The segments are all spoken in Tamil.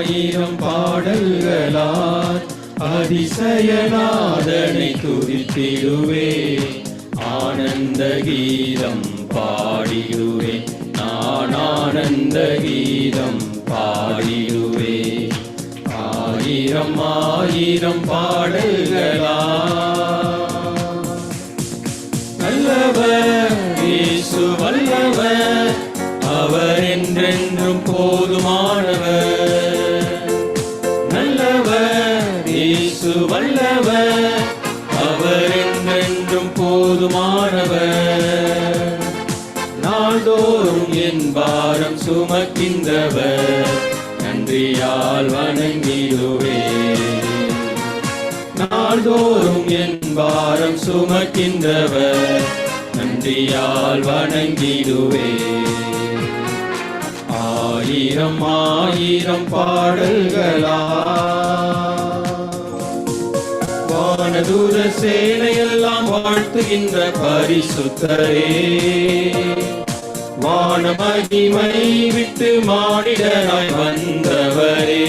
ஆயிரம் பாடல்களால் அதிசயநாதனை துதித்திடுவே. ஆனந்த கீதம் பாடிடுவே. நான் ஆனந்த கீதம் பாடிடுவே. ஆயிரம் ஆயிரம் பாடல்களா நல்லவர் இயேசு வல்லவர் அவர் என்றென்றும் போதும் இயேசு வல்லவர் அவர் என்றென்றும் போதுமானவர். நாள்தோறும் என் பாரம் சுமக்கின்றவர் நன்றியால் வணங்கிடுவே. நாள்தோறும் என் பாரம் சுமக்கின்றவர் நன்றியால் வணங்கிடுவே. ஆயிரம் ஆயிரம் பாடல்களா வானதூர சேனையெல்லாம் வாழ்த்துகின்ற பரிசுத்தரே. வான மகிமை விட்டு மாடிடனாய் வந்தவரே.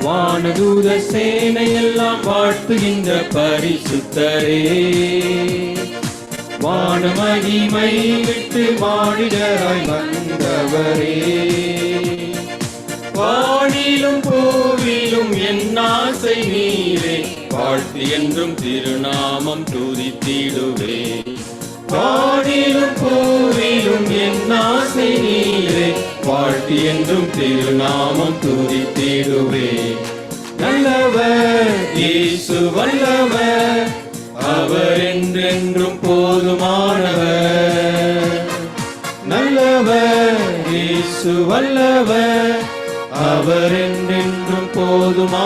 வானதூத சேனையெல்லாம் வாழ்த்துகின்ற பரிசுத்தரே. வான மகிமை விட்டு மானிடராய் வந்தவரே. வானிலும் போ என்றும் என் ஆசை நீரே. வாழ்த்து என்றும் திருநாமம் துதித்திடுவே. பாடிலும் போரிலும் என் ஆசை நீரே. வாழ்த்து என்றும் திருநாமம் துதித்திடுவே. நல்லவர் இயேசு வல்லவர். அவர் என்றென்றும் போதுமானவர். நல்லவர் இயேசு வல்லவர். அவர் என்றென்றும் போதுமானவர்.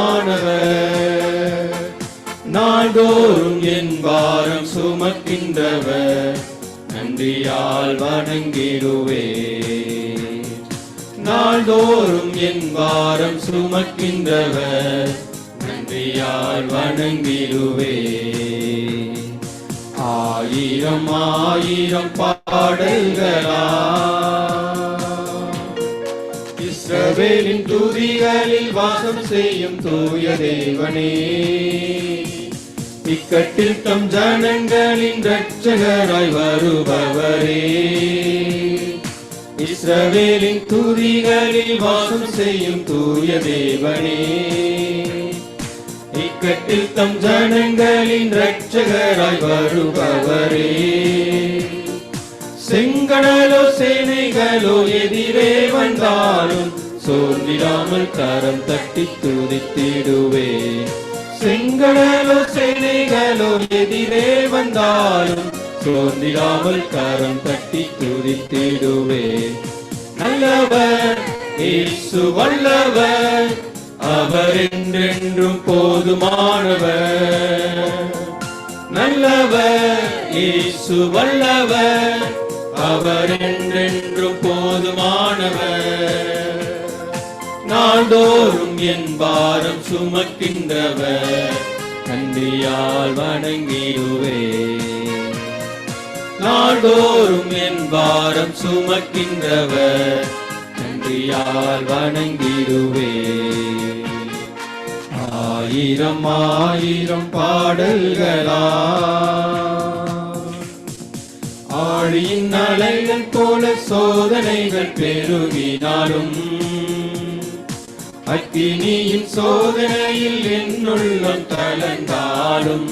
நாள்தோறும் என் பாரம் சுமக்கின்றவர். நன்றியால் வணங்கிடுவே. நாள்தோறும் என் பாரம் சுமக்கின்றவர். நன்றியால் வணங்கிடுவே. ஆயிரம் ஆயிரம் பாடல்களா இஸ்ரவேலின் துதிகளில் வாசம் செய்யும் தூய தேவனே. இக்கட்டில் தம் ஜனங்களின் ரட்சகராய் வருபவரே. இஸ்ரவேலின் துதிகளில் வாசம் செய்யும் தூய தேவனே. இக்கட்டில் தம் ஜனங்களின் ரட்சகராய் வருபவரே. செங்கடலோ சேனைகளோ எதிரே வந்தாலும் சோர்ந்திடாமல் கரம் தட்டி துதித்திடுவே. செங்கடலோ சேனைகளோ எதிரே வந்தாலும் சோர்ந்திடாமல் கரம் தட்டி துதித்திடுவே. நல்லவர் இயேசு வல்லவர் அவர் என்றென்றும் போதுமானவர். நல்லவர் இயேசு வல்லவர் அவர் என்றென்றும் போதுமானவர். நாள்தோறும் என் பாரம் சுமக்கின்றவர். நன்றியால் வணங்கிடுவே. நாள்தோறும் என் பாரம் சுமக்கின்றவர். நன்றியால் வணங்கிடுவே. ஆயிரம் ஆயிரம் பாடல்களா. ஆழியின் அலைகள் போல சோதனைகள் பெருகினாலும் அக்கினியின் சோதனையில் என்னுள்ளம் கலந்தாலும்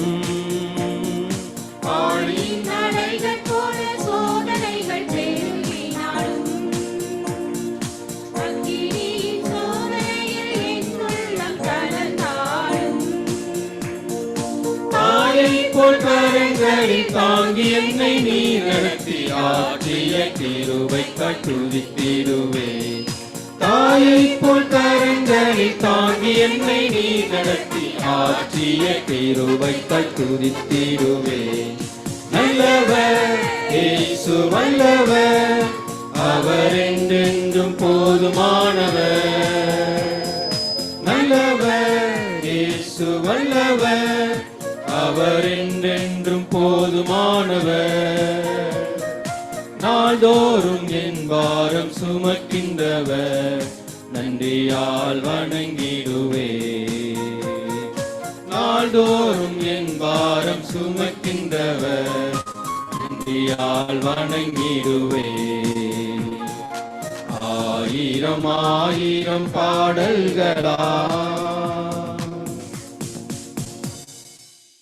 கரங்களில் தாங்கி என்னை நீ நடத்தி ஆற்றிய கிருபை கட்டுதித்திடுவே. தாயை போல் கரங்களில் தாங்கி என்னை நீ நடத்தி ஆற்றிய கிருபை கட்டுதித்திடுவே நல்லவர் இயேசு வல்லவர் அவர் என்றென்றும் போதுமானவர். நல்லவர் இயேசு வல்லவர் அவர் என்றென்றும் போதுமானவர். நாள்தோறும் என் பாரம் சுமக்கின்றவர் நன்றியால் வணங்கிடுவே. நாள்தோறும் என் பாரம் சுமக்கின்றவர் நன்றியால் வணங்கிடுவே. ஆயிரம் ஆயிரம் பாடல்களா